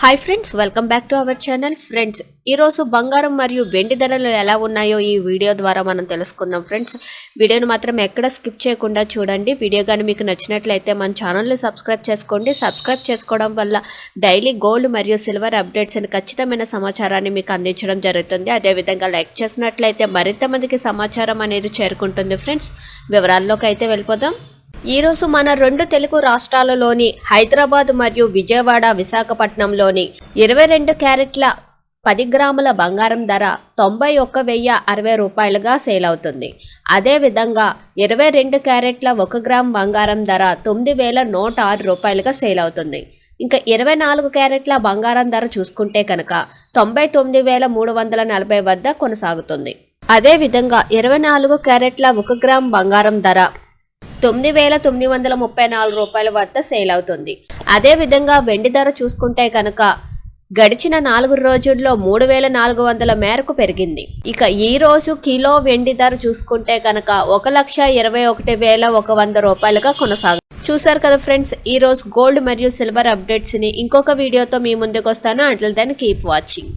Hi friends welcome back to our channel friends ఈరోజు బంగారం మరియు వెండి ధరలు ఎలా ఉన్నాయో ఈ వీడియో ద్వారా మనం తెలుసుకుందాం ఫ్రెండ్స్ వీడియోను మాత్రం ఎక్కడ స్కిప్ చేయకుండా చూడండి. వీడియో కానీ మీకు నచ్చినట్లయితే మన ఛానల్ని సబ్స్క్రైబ్ చేసుకోండి. సబ్స్క్రైబ్ చేసుకోవడం వల్ల డైలీ గోల్డ్ మరియు సిల్వర్ అప్డేట్స్ అని ఖచ్చితమైన సమాచారాన్ని మీకు అందించడం జరుగుతుంది. అదేవిధంగా లైక్ చేసినట్లయితే మరింత మందికి సమాచారం అనేది చేరుకుంటుంది ఫ్రెండ్స్ వివరాల్లోకి అయితే వెళ్ళిపోదాం. ఈరోజు మన రెండు తెలుగు రాష్ట్రాలలోని హైదరాబాద్ మరియు విజయవాడ విశాఖపట్నంలోని ఇరవై రెండు క్యారెట్ల పది గ్రాముల బంగారం ధర తొంభై ఒక్క వెయ్యి అరవై రూపాయలుగా సేల్ అవుతుంది. అదేవిధంగా ఇరవై రెండు క్యారెట్ల ఒక గ్రామ్ బంగారం ధర తొమ్మిది వేల నూట ఆరు రూపాయలుగా సేల్ అవుతుంది. ఇంకా ఇరవై నాలుగు క్యారెట్ల బంగారం ధర చూసుకుంటే కనుక తొంభై తొమ్మిది వేల మూడు వందల నలభై వద్ద కొనసాగుతుంది. అదేవిధంగా ఇరవై నాలుగు క్యారెట్ల ఒక గ్రామ్ బంగారం ధర తొమ్మిది వేల తొమ్మిది వందల ముప్పై నాలుగు రూపాయల వద్ద సేల్ అవుతుంది. అదే విధంగా వెండి ధర చూసుకుంటే కనుక గడిచిన నాలుగు రోజుల్లో మూడు వేల నాలుగు వందల మేరకు పెరిగింది. ఇక ఈ రోజు కిలో వెండి ధర చూసుకుంటే కనుక ఒక లక్ష ఇరవై ఒకటి వేల ఒక వంద రూపాయలుగా కొనసాగు చూసారు కదా ఫ్రెండ్స్ ఈ రోజు గోల్డ్ మరియు సిల్వర్ అప్డేట్స్ని ఇంకొక వీడియోతో మీ ముందుకు వస్తాను. Until then keep watching